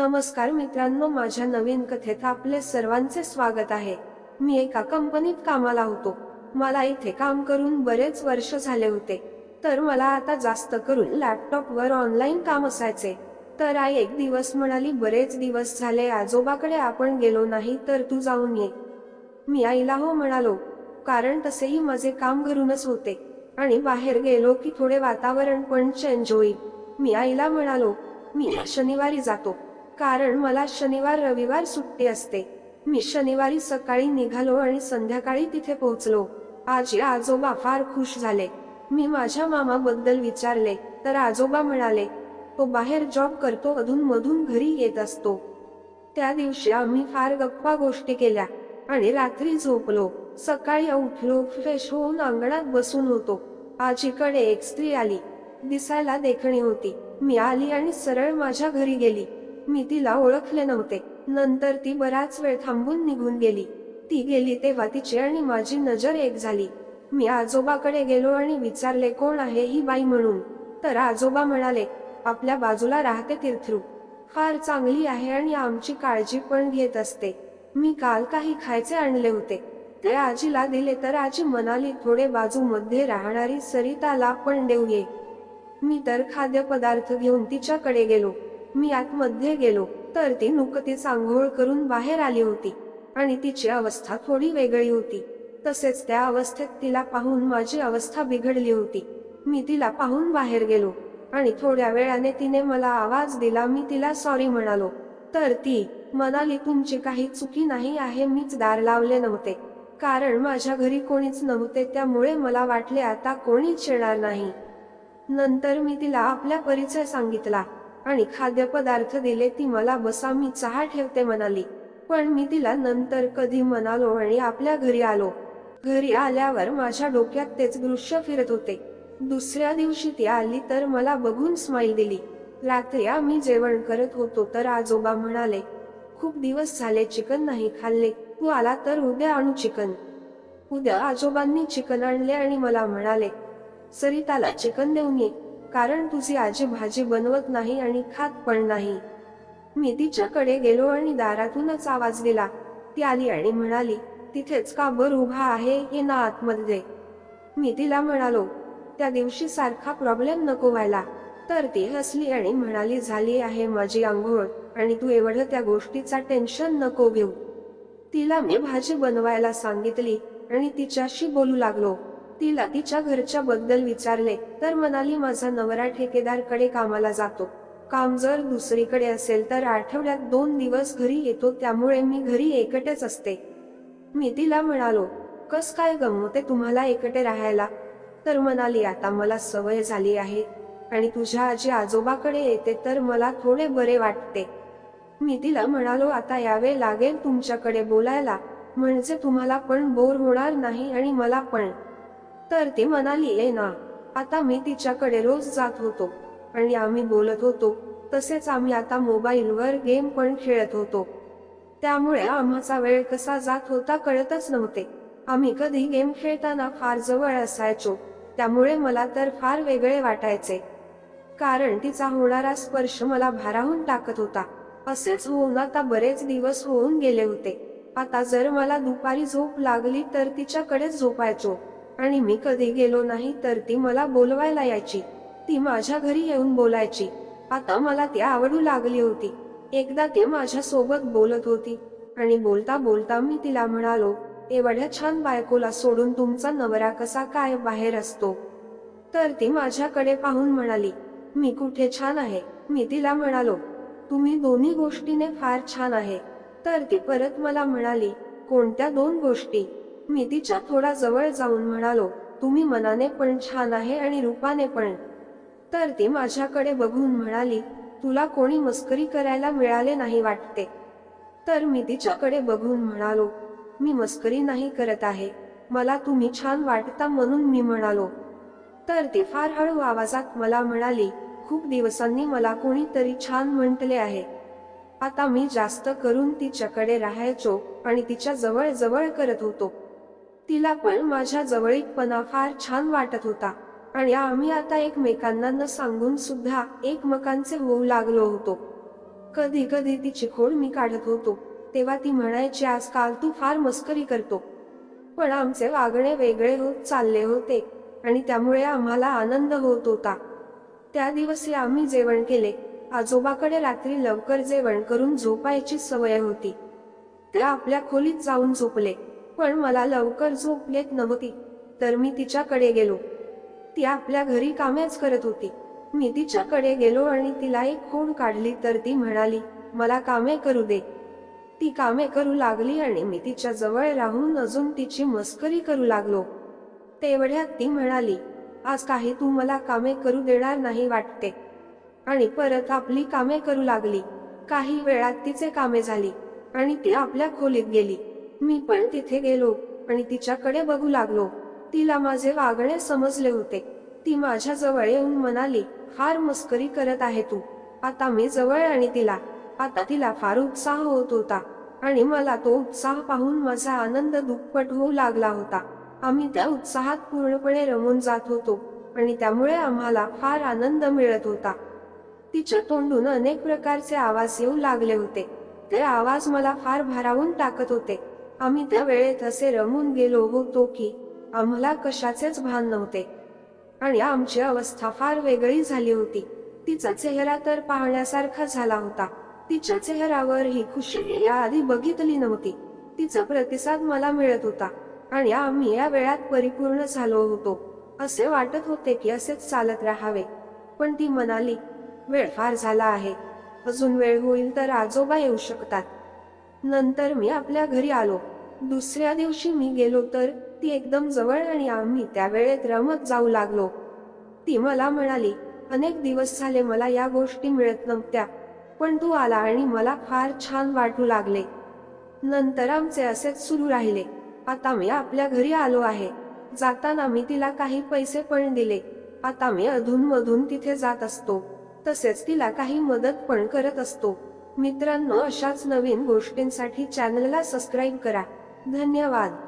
नमस्कार मित्रांनो माझ्या नवीन कथेत आपले सर्वांचे स्वागत आहे. मी एका कंपनीत कामाला होतो. मला इथे काम करून बरेच वर्ष झाले होते. तर मला आता जास्त करून लॅपटॉपवर ऑनलाईन काम असायचे. तर आई एक दिवस म्हणाली बरेच दिवस झाले आजोबाकडे आपण गेलो नाही तर तू जाऊन ये. मी आईला हो म्हणालो कारण तसेही माझे काम घरूनच होते. आणि बाहेर गेलो की थोडे वातावरण पण चेंज होईल. मी आईला म्हणालो मी शनिवारी जातो. कारण मला शनिवार रविवार सुट्टी असते. मी शनिवारी सकाळी निघालो आणि संध्याकाळी तिथे पोहोचलो. आजी आजोबा फार खुश झाले. मी माझ्या मामाबद्दल विचारले तर आजोबा म्हणाले तो बाहेर जॉब करतो अधून मधून घरी येत असतो. त्या दिवशी आम्ही फार गप्पा गोष्टी केल्या आणि रात्री झोपलो. सकाळी उठलो फ्रेश होऊन अंगणात बसून होतो. आजीकडे एक स्त्री आली. दिसायला देखणी होती. मी आली आणि सरळ माझ्या घरी गेली. मी तिला ओळखले नव्हते. नंतर ती बराच वेळ थांबून निघून गेली. ती गेली तेव्हा तिची आणि माझी नजर एक झाली. मी आजोबाकडे गेलो आणि विचारले कोण आहे ही बाई म्हणून? तर आजोबा म्हणाले आपल्या बाजूला राहते तीर्थरू. फार चांगली आहे आणि आमची काळजी पण घेत असते. मी काल काही खायचे आणले होते. ते आजीला दिले तर आजी म्हणाली थोडे बाजूमध्ये राहणारी सरिताला पण देऊ ये मी तर खाद्यपदार्थ घेऊन तिच्याकडे गेलो. मी आतमध्ये गेलो तर ती नुकतीच आंघोळ करून बाहेर आली होती आणि तिची अवस्था थोडी वेगळी होती. तसेच त्या अवस्थेत तिला पाहून माझी अवस्था बिघडली होती. मी तिला पाहून बाहेर गेलो आणि थोड्या वेळाने तिने मला आवाज दिला मी तिला सॉरी म्हणालो. तर ती म्हणाली तुमची काही चुकी नाही आहे मीच दार लावले नव्हते. कारण माझ्या घरी कोणीच नव्हते त्यामुळे मला वाटले आता कोणीच येणार नाही. नंतर मी तिला आपला परिचय सांगितला. आणि खाद्यपदार्थ दिले ती मला बसा मी चहा ठेवते म्हणाली. पण मी तिला नंतर कधी म्हणालो आणि आपल्या घरी आलो. घरी आल्यावर माझ्या डोक्यात तेच दृश्य फिरत होते. दुसऱ्या दिवशी ती आली तर मला बघून स्माईल दिली. रात्री आम्ही जेवण करत होतो तर आजोबा म्हणाले खूप दिवस झाले चिकन नाही खाल्ले तू आला तर उद्या आणू चिकन. उद्या आजोबांनी चिकन आणले आणि मला म्हणाले सरिताला चिकन देऊन ये. कारण तुझी आजी भाजी बनवत नाही आणि खात पण नाही. मी तिच्याकडे गेलो आणि दारातूनच आवाज दिला. ती आली आणि म्हणाली तिथेच का बर उभा आहे हे ना आतमध्ये मी तिला म्हणालो त्या दिवशी सारखा प्रॉब्लेम नको व्हायला. तर ती हसली आणि म्हणाली झाली आहे माझी आंघोळ आणि तू एवढं त्या गोष्टीचा टेन्शन नको घेऊ. तिला मी भाजी बनवायला सांगितली आणि तिच्याशी बोलू लागलो. तिला तिच्या घरच्या बद्दल विचारले तर म्हणाली माझा नवरा ठेकेदारकडे कामाला जातो. काम जर दुसरीकडे असेल तर आठवड्यात दोन दिवस घरी येतो त्यामुळे मी घरी एकटेच असते. मी तिला म्हणालो कस काय गमवते तुम्हाला एकटे राहायला? तर म्हणाली आता मला सवय झाली आहे आणि तुझ्या आजी आजोबाकडे येते तर मला थोडे बरे वाटते. मी तिला म्हणालो आता यावे लागेल तुमच्याकडे बोलायला म्हणजे तुम्हाला पण बोर होणार नाही आणि मला पण. तर ती म्हणाली ये ना आता मी तिच्याकडे रोज जात होतो. आणि आम्ही बोलत होतो. तसेच आम्ही आता मोबाईलवर गेम पण खेळत होतो. त्यामुळे आम्हाचा वेळ कसा जात होता कळतच नव्हते. आम्ही कधी गेम खेळताना फार जवळ असायचो. त्यामुळे मला तर फार वेगळे वाटायचे. कारण तिचा होणारा स्पर्श मला भाराहून टाकत होता. असेच होऊन आता बरेच दिवस होऊन गेले होते. आता जर मला दुपारी झोप लागली तर तिच्याकडेच झोपायचो. आणि मी कधी गेलो नाही तर ती मला बोलवायला यायची. ती माझ्या घरी येऊन बोलायची. आता मला ती आवडू लागली होती. एकदा ती माझ्या सोबत बोलत होती. आणि बोलता बोलता मी तिला म्हणालो एवढ्या छान बायकोला सोडून तुमचा नवरा कसा काय बाहेर असतो? तर ती माझ्याकडे पाहून म्हणाली मी कुठे छान आहे. मी तिला म्हणालो तुम्ही दोन्ही गोष्टीने फार छान आहे. तर ती परत मला म्हणाली कोणत्या दोन गोष्टी? मी तिच्या थोडा जवळ जाऊन म्हणालो तुम्ही मनाने पण छान आहे आणि रूपाने पण. तर ती माझ्याकडे बघून म्हणाली तुला कोणी मस्करी करायला मिळाले नाही वाटते. तर मी तिच्याकडे बघून म्हणालो मी मस्करी नाही करत आहे मला तुम्ही छान वाटता म्हणून मी म्हणालो. तर ती फार हळू आवाजात मला म्हणाली खूप दिवसांनी मला कोणीतरी छान म्हटले आहे. आता मी जास्त करून तिच्याकडे राहायचो आणि तिच्या जवळ जवळ करत होतो. तिला पण माझ्या जवळीकपणा फार छान वाटत होता. आणि आम्ही आता एकमेकांना न सांगून सुद्धा एकमेकांचे होऊ लागलो होतो. कधी कधी तिची खोड मी काढत होतो. तेव्हा ती म्हणायची आजकाल तू फार मस्करी करतो. पण आमचे वागणे वेगळे होत चालले होते आणि त्यामुळे आम्हाला आनंद होत होता. त्या दिवशी आम्ही जेवण केले. आजोबाकडे रात्री लवकर जेवण करून झोपायची सवय होती. ते आपल्या खोलीत जाऊन झोपले. पण मला लवकर झोप येत नव्हती तर मी तिच्याकडे गेलो. ती आपल्या घरी कामेच करत होती. मी तिच्याकडे गेलो आणि तिला एक खूण काढली तर ती म्हणाली मला कामे करू दे. ती कामे करू लागली आणि मी तिच्या जवळ राहून अजून तिची मस्करी करू लागलो. तेवढ्यात ती म्हणाली आज काही तू मला कामे करू देणार नाही वाटते. आणि परत आपली कामे करू लागली. काही वेळात तिचे कामे झाली आणि ती आपल्या खोलीत गेली. मी पण तिथे गेलो आणि तिच्याकडे बघू लागलो. तिला माझे वागणे समजले होते. ती माझ्या जवळ येऊन म्हणाली फार मस्करी करत आहे तू. आता मी जवळ आणि तिला. आता तिला फार उत्साह होत होता. आणि मला तो उत्साह पाहून माझा आनंद दुप्पट होऊ लागला होता. आम्ही त्या उत्साहात पूर्णपणे रमून जात होतो आणि त्यामुळे आम्हाला फार आनंद मिळत होता. तिच्या तोंडून अनेक प्रकारचे आवाज येऊ लागले होते. ते आवाज मला फार भारावून टाकत होते. आम्ही त्या वेळेत असे रमून गेलो होतो की आम्हाला कशाचेच भान नव्हते. आणि आमची अवस्था फार वेगळी झाली होती. तिचा चेहरा तर पाहण्यासारखा झाला होता. तिच्या चेहऱ्यावर ही खुशी याआधी बघितली नव्हती. तिचा प्रतिसाद मला मिळत होता. आणि आम्ही या वेळात परिपूर्ण झालो होतो. असे वाटत होते की असेच चालत राहावे. पण ती म्हणाली वेळ फार झाला आहे. अजून वेळ होईल तर आजोबा येऊ शकतात. नंतर मी आपल्या घरी आलो. दुसऱ्या दिवशी मी गेलो तर ती एकदम जवळ आणि आम्ही त्यावेळेत रमत जाऊ लागलो. ती मला म्हणाली अनेक दिवस झाले मला या गोष्टी मिळत नव्हत्या पण तू आला आणि मला फार छान वाटू लागले. नंतर आमचे असेच सुरू राहिले. आता मी आपल्या घरी आलो आहे. जाताना मी तिला काही पैसे पण दिले. आता मी अधून मधून तिथे जात असतो. तसेच तिला काही मदत पण करत असतो. मित्रांनो अशाच नवीन गोष्टींसाठी चॅनलला सबस्क्राईब करा. धन्यवाद.